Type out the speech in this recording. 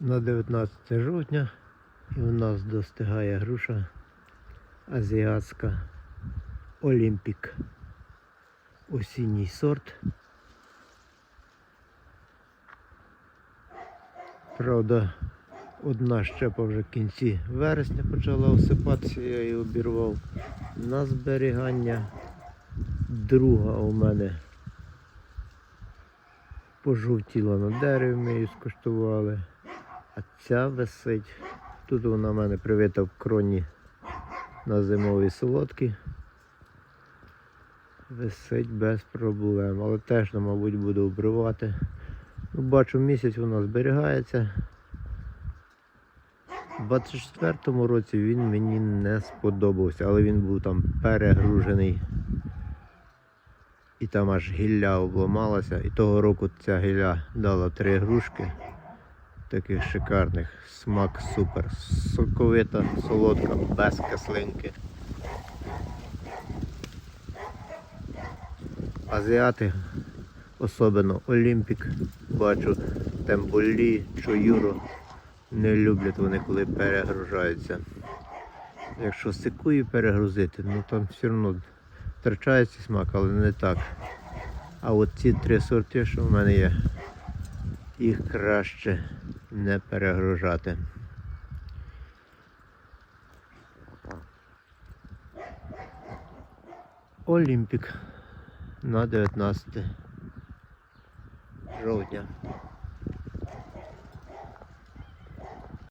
на 19 жовтня і у нас достигає груша азіатська Олімпік. Осінній сорт. Правда, одна щепа вже в кінці вересня почала осипатися, я її обірвав на зберігання. Друга у мене пожовтіла на дереві, ми її скуштували. А ця висить. Тут вона в мене привита в кроні на зимовій солодкі. Висить без проблем. Але теж, ну, мабуть, буду обривати. Ну, бачу, місяць вона зберігається. У 24-му році він мені не сподобався, але він був там перегружений. І там аж гілля обламалася. І того року ця гілля дала три грушки. Таких шикарних. Смак супер. Соковита, солодка, без кислинки. Азіати, особливо Олімпік, бачу, темболі, чоюро. Не люблять вони, коли перегружаються. Якщо сикую перегрузити, ну там все одно втрачається смак, але не так. А от ці три сорти, що в мене є, їх краще не перегружати. Олімпік на 19 жовтня.